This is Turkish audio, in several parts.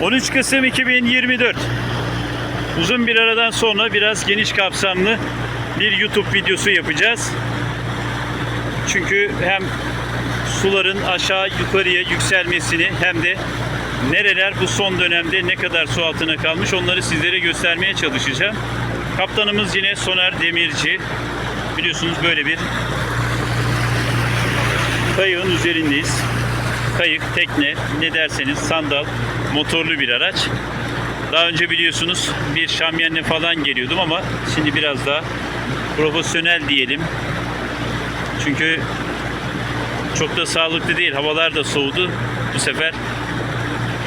13 Kasım 2024. Uzun bir aradan sonra biraz geniş kapsamlı bir YouTube videosu yapacağız. Çünkü hem suların aşağı yukarıya yükselmesini hem de nereler bu son dönemde ne kadar su altına kalmış onları sizlere göstermeye çalışacağım. Kaptanımız yine Soner Demirci. Biliyorsunuz böyle bir kayığın üzerindeyiz. Kayık, tekne, ne derseniz sandal, motorlu bir araç. Daha önce biliyorsunuz bir şamyenle falan geliyordum ama şimdi biraz daha profesyonel diyelim. Çünkü çok da sağlıklı değil. Havalar da soğudu. Bu sefer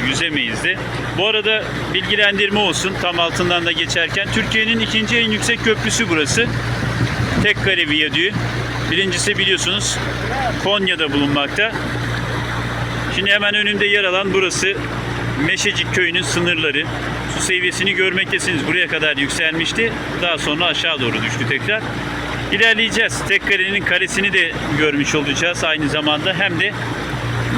yüzemeyiz de. Bu arada bilgilendirme olsun tam altından da geçerken. Türkiye'nin ikinci en yüksek köprüsü burası. Tekkale Viyadüğü. Birincisi biliyorsunuz Konya'da bulunmakta. Şimdi hemen önümde yer alan burası Meşecik köyünün sınırları. Su seviyesini görmektesiniz. Buraya kadar yükselmişti. Daha sonra aşağı doğru düştü tekrar. İlerleyeceğiz. Tekkale'nin kalesini de görmüş olacağız aynı zamanda. Hem de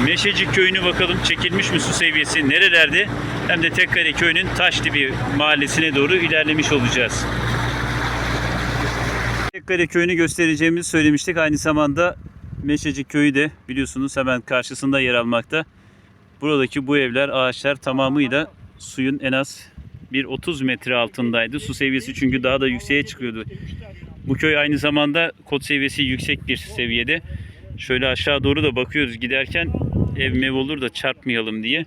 Meşecik köyünü bakalım çekilmiş mi su seviyesi nerelerde? Hem de Tekkale köyünün Taşdibi mahallesine doğru ilerlemiş olacağız. Tekkale köyünü göstereceğimizi söylemiştik. Aynı zamanda Meşecik köyü de biliyorsunuz hemen karşısında yer almakta. Buradaki bu evler, ağaçlar tamamıyla suyun en az bir 30 metre altındaydı. Su seviyesi çünkü daha da yükseğe çıkıyordu. Bu köy aynı zamanda kod seviyesi yüksek bir seviyede. Şöyle aşağı doğru da bakıyoruz giderken ev mev olur da çarpmayalım diye.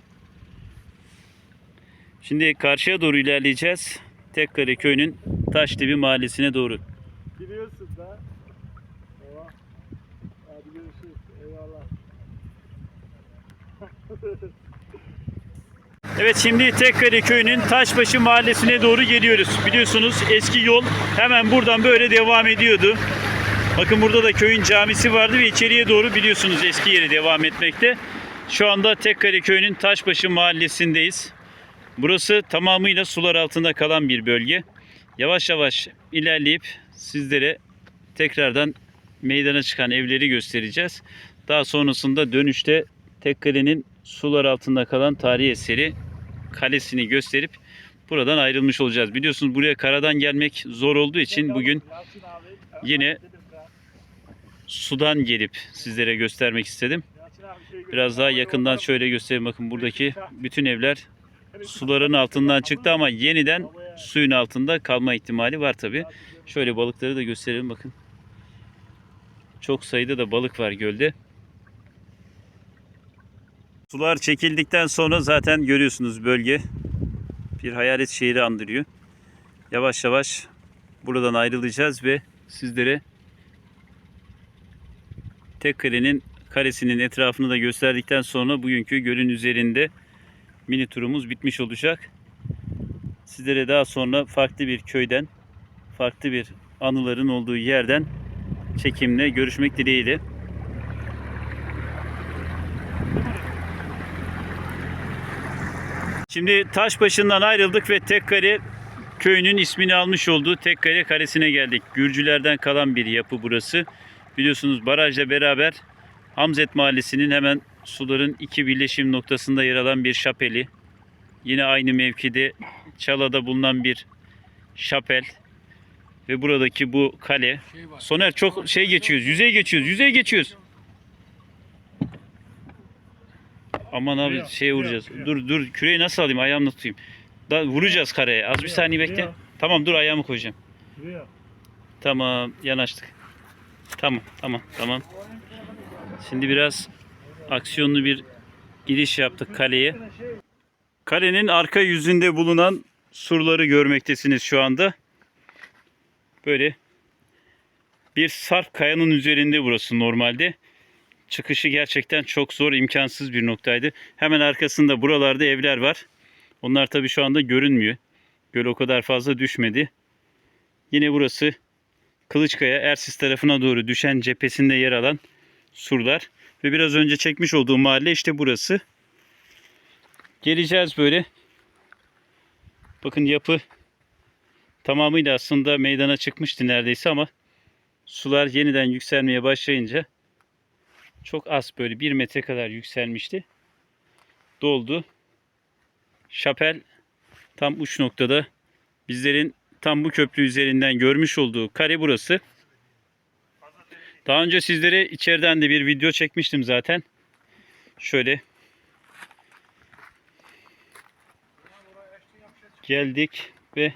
Şimdi karşıya doğru ilerleyeceğiz. Tekkale köyünün Taşdibi mahallesine doğru. Biliyorsun da. Evet şimdi Tekkale köyünün Taşbaşı mahallesine doğru geliyoruz. Biliyorsunuz eski yol hemen buradan böyle devam ediyordu. Bakın burada da köyün camisi vardı ve içeriye doğru biliyorsunuz eski yeri devam etmekte. Şu anda Tekkale köyünün Taşbaşı mahallesindeyiz. Burası tamamıyla sular altında kalan bir bölge. Yavaş yavaş ilerleyip sizlere tekrardan meydana çıkan evleri göstereceğiz. Daha sonrasında dönüşte Tekkale'nin sular altında kalan tarihi eseri kalesini gösterip buradan ayrılmış olacağız. Biliyorsunuz buraya karadan gelmek zor olduğu için bugün. Yine- sudan gelip sizlere göstermek istedim. Biraz daha yakından şöyle göstereyim. Bakın buradaki bütün evler suların altından çıktı ama yeniden suyun altında kalma ihtimali var tabi. Şöyle balıkları da gösterelim bakın. Çok sayıda da balık var gölde. Sular çekildikten sonra zaten görüyorsunuz bölge bir hayalet şehri andırıyor. Yavaş yavaş buradan ayrılacağız ve sizlere Tekkale'nin karesinin etrafını da gösterdikten sonra bugünkü gölün üzerinde mini turumuz bitmiş olacak. Sizlere daha sonra farklı bir köyden, farklı bir anıların olduğu yerden çekimle görüşmek dileğiyle. Şimdi Taşbaşı'ndan ayrıldık ve Tekkale köyünün ismini almış olduğu Tekkale Kalesi'ne geldik. Gürcülerden kalan bir yapı burası. Biliyorsunuz barajla beraber Hamzet Mahallesi'nin hemen suların iki birleşim noktasında yer alan bir şapeli. Yine aynı mevkide Çala'da bulunan bir şapel. Ve buradaki bu kale. Soner çok şey geçiyoruz. Yüzey geçiyoruz. Yüzey geçiyoruz. Aman abi şeye vuracağız. Dur dur küreği nasıl alayım ayağımla tutayım. Da vuracağız kareye. Az bir saniye bekle. Tamam dur ayağımı koyacağım. Şuraya. Tamam yanaştık. Tamam tamam tamam. Şimdi biraz aksiyonlu bir giriş yaptık kaleye. Kalenin arka yüzünde bulunan surları görmektesiniz şu anda. Böyle bir sarp kayanın üzerinde burası normalde. Çıkışı gerçekten çok zor, imkansız bir noktaydı. Hemen arkasında buralarda evler var. Onlar tabii şu anda görünmüyor. Göl o kadar fazla düşmedi. Yine burası Kılıçkaya Ersis tarafına doğru düşen cephesinde yer alan surlar. Ve biraz önce çekmiş olduğum mahalle işte burası. Geleceğiz böyle. Bakın yapı tamamıyla aslında meydana çıkmıştı neredeyse ama sular yeniden yükselmeye başlayınca çok az böyle bir metre kadar yükselmişti. Doldu. Şapel tam uç noktada. Bizlerin tam bu köprü üzerinden görmüş olduğu kare burası. Daha önce sizlere içeriden de bir video çekmiştim zaten. Şöyle geldik ve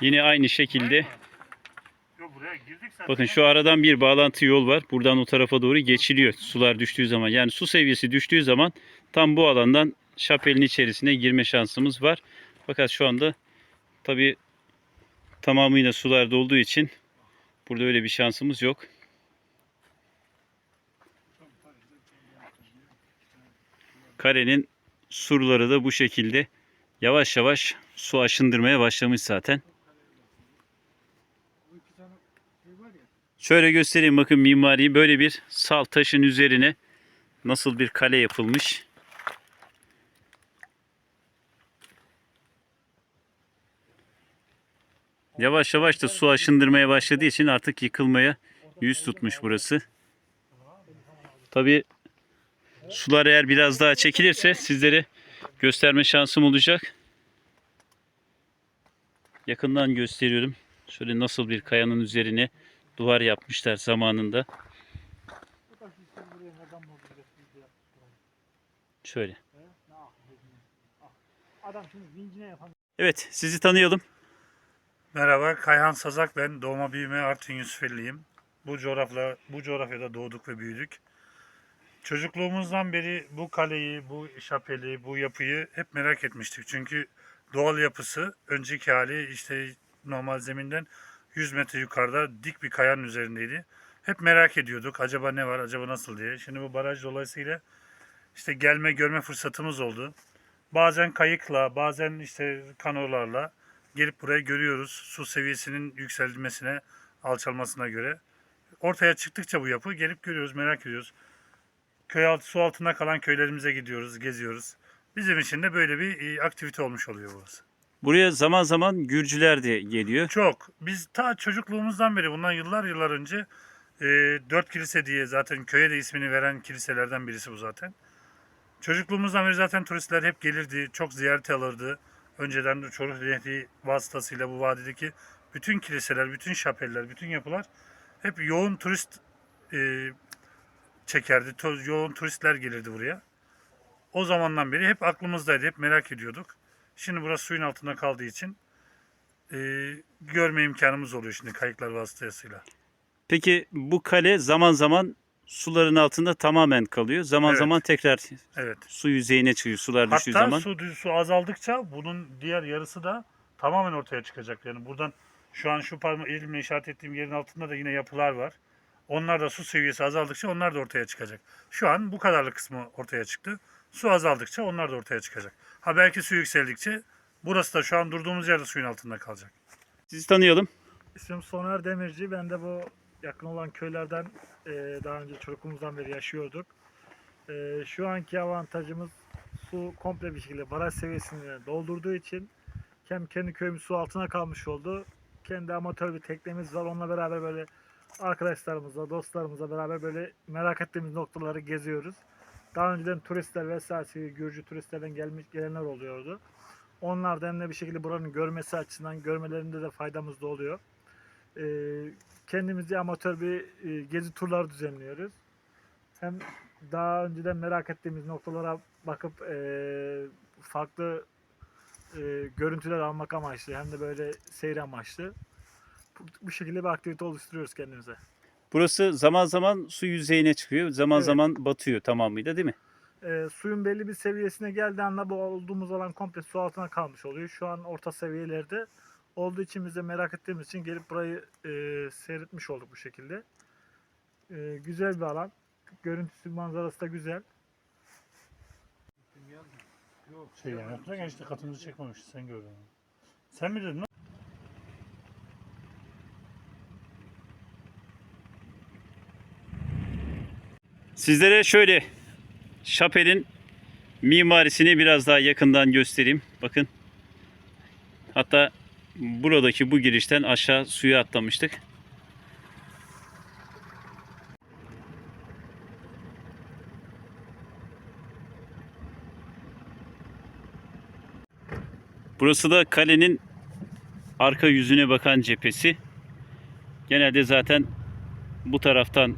yine aynı şekilde Yok buraya girdik zaten. Bakın şu aradan bir bağlantı yol var. Buradan o tarafa doğru geçiliyor sular düştüğü zaman. Yani su seviyesi düştüğü zaman tam bu alandan şapelin içerisine girme şansımız var. Fakat şu anda tabi tamamıyla sular dolduğu için burada öyle bir şansımız yok. Karenin surları da bu şekilde yavaş yavaş su aşındırmaya başlamış zaten. Şöyle göstereyim bakın mimariyi böyle bir sal taşın üzerine nasıl bir kale yapılmış. Yavaş yavaş da su aşındırmaya başladığı için artık yıkılmaya yüz tutmuş burası. Tabi sular eğer biraz daha çekilirse sizlere gösterme şansım olacak. Yakından gösteriyorum. Şöyle nasıl bir kayanın üzerine duvar yapmışlar zamanında. Şöyle. Evet sizi tanıyalım. Merhaba, Kayhan Sazak ben. Doğma büyüme Artvin Yusufelliyim. Bu coğrafla bu coğrafyada doğduk ve büyüdük. Çocukluğumuzdan beri bu kaleyi, bu şapeli, bu yapıyı hep merak etmiştik. Çünkü doğal yapısı önceki hali işte normal zeminden 100 metre yukarıda dik bir kayanın üzerindeydi. Hep merak ediyorduk. Acaba ne var, acaba nasıl diye. Şimdi bu baraj dolayısıyla işte gelme görme fırsatımız oldu. Bazen kayıkla, bazen işte kanolarla gelip buraya görüyoruz. Su seviyesinin yükselmesine, alçalmasına göre. Ortaya çıktıkça bu yapı gelip görüyoruz, merak ediyoruz. Köy altı, su altında kalan köylerimize gidiyoruz, geziyoruz. Bizim için de böyle bir e, aktivite olmuş oluyor burası. Buraya zaman zaman Gürcüler de geliyor. Çok. Biz ta çocukluğumuzdan beri bundan yıllar yıllar önce e, Dört Kilise diye zaten köye de ismini veren kiliselerden birisi bu zaten. Çocukluğumuzdan beri zaten turistler hep gelirdi, çok ziyaret alırdı. Önceden de Çoruh Nehri vasıtasıyla bu vadideki bütün kiliseler, bütün şapeller, bütün yapılar hep yoğun turist e, çekerdi. Yoğun turistler gelirdi buraya. O zamandan beri hep aklımızdaydı, hep merak ediyorduk. Şimdi burası suyun altında kaldığı için e, görme imkanımız oluyor şimdi kayıklar vasıtasıyla. Peki bu kale zaman zaman suların altında tamamen kalıyor. Zaman Evet. zaman tekrar Evet. su yüzeyine çıkıyor sular düştüğü Hatta zaman. su, su azaldıkça bunun diğer yarısı da tamamen ortaya çıkacak. Yani buradan şu an şu parma elimle işaret ettiğim yerin altında da yine yapılar var. Onlar da su seviyesi azaldıkça onlar da ortaya çıkacak. Şu an bu kadarlık kısmı ortaya çıktı. Su azaldıkça onlar da ortaya çıkacak. Ha belki su yükseldikçe burası da şu an durduğumuz yerde suyun altında kalacak. Sizi tanıyalım. İsmim Soner Demirci. Ben de bu yakın olan köylerden e, daha önce çocukluğumuzdan beri yaşıyorduk. E, şu anki avantajımız su komple bir şekilde baraj seviyesini doldurduğu için hem kendi köyümüz su altına kalmış oldu. Kendi amatör bir teknemiz var. Onunla beraber böyle arkadaşlarımızla, dostlarımızla beraber böyle merak ettiğimiz noktaları geziyoruz. Daha önceden turistler vesaire Gürcü turistlerden gelmiş gelenler oluyordu. Onlar da hem de bir şekilde buranın görmesi açısından görmelerinde de faydamız da oluyor. Ee, kendimizce amatör bir e, gezi turları düzenliyoruz. Hem daha önceden merak ettiğimiz noktalara bakıp e, farklı e, görüntüler almak amaçlı hem de böyle seyir amaçlı bu, bu şekilde bir aktivite oluşturuyoruz kendimize. Burası zaman zaman su yüzeyine çıkıyor. Zaman Evet. zaman batıyor tamamıyla değil mi? E, suyun belli bir seviyesine geldiği anda bu olduğumuz alan komple su altına kalmış oluyor. Şu an orta seviyelerde olduğu için biz de merak ettiğimiz için gelip burayı e, seyretmiş olduk bu şekilde. E, güzel bir alan. Görüntüsü manzarası da güzel. Şey yani işte katımızı çekmemiş sen gördün. Sen mi dedin? Sizlere şöyle şapelin mimarisini biraz daha yakından göstereyim. Bakın. Hatta buradaki bu girişten aşağı suya atlamıştık. Burası da kalenin arka yüzüne bakan cephesi. Genelde zaten bu taraftan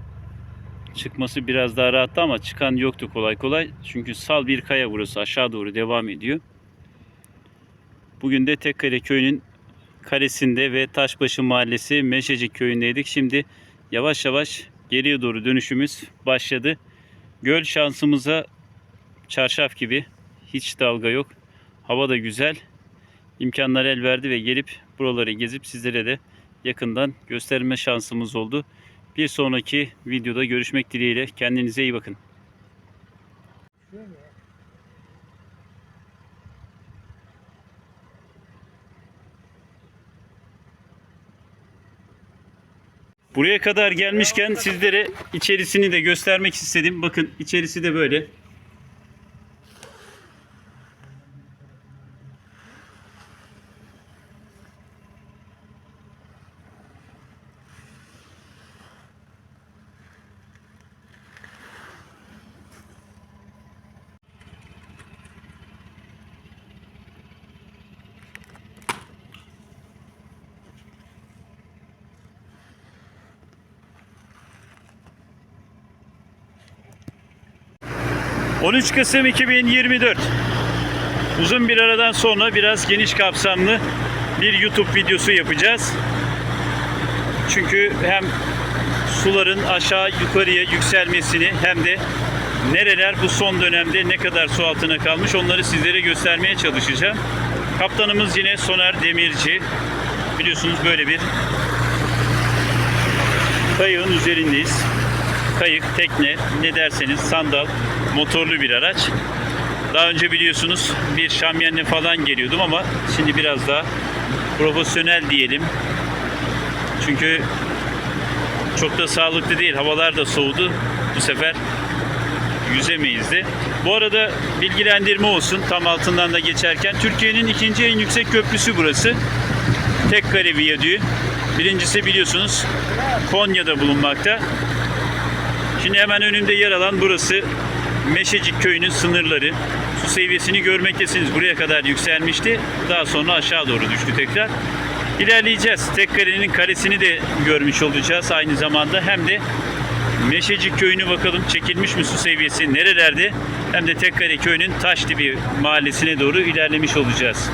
çıkması biraz daha rahattı ama çıkan yoktu kolay kolay. Çünkü sal bir kaya burası aşağı doğru devam ediyor. Bugün de Tekkale köyünün kalesinde ve Taşbaşı mahallesi Meşecik köyündeydik. Şimdi yavaş yavaş geriye doğru dönüşümüz başladı. Göl şansımıza çarşaf gibi hiç dalga yok. Hava da güzel. İmkanlar el verdi ve gelip buraları gezip sizlere de yakından gösterme şansımız oldu. Bir sonraki videoda görüşmek dileğiyle. Kendinize iyi bakın. Buraya kadar gelmişken sizlere içerisini de göstermek istedim. Bakın içerisi de böyle. ...13 Kasım 2024... ...uzun bir aradan sonra biraz geniş kapsamlı... ...bir YouTube videosu yapacağız. Çünkü hem suların aşağı yukarıya yükselmesini... ...hem de nereler bu son dönemde ne kadar su altına kalmış... ...onları sizlere göstermeye çalışacağım. Kaptanımız yine Soner Demirci. Biliyorsunuz böyle bir kayığın üzerindeyiz. Kayık, tekne, ne derseniz sandal, motorlu bir araç. Daha önce biliyorsunuz bir şamyenle falan geliyordum ama şimdi biraz daha profesyonel diyelim. Çünkü çok da sağlıklı değil. Havalar da soğudu. Bu sefer yüzemeyiz de. Bu arada bilgilendirme olsun tam altından da geçerken. Türkiye'nin ikinci en yüksek köprüsü burası. Tekkale Viyadüğü. Birincisi biliyorsunuz Konya'da bulunmakta. Şimdi hemen önümde yer alan burası Meşecik köyünün sınırları. Su seviyesini görmektesiniz. Buraya kadar yükselmişti. Daha sonra aşağı doğru düştü tekrar. İlerleyeceğiz. Tekkale'nin karesini de görmüş olacağız aynı zamanda. Hem de Meşecik köyünü bakalım çekilmiş mi su seviyesi nerelerde? Hem de Tekkale köyünün Taşdibi mahallesine doğru ilerlemiş olacağız.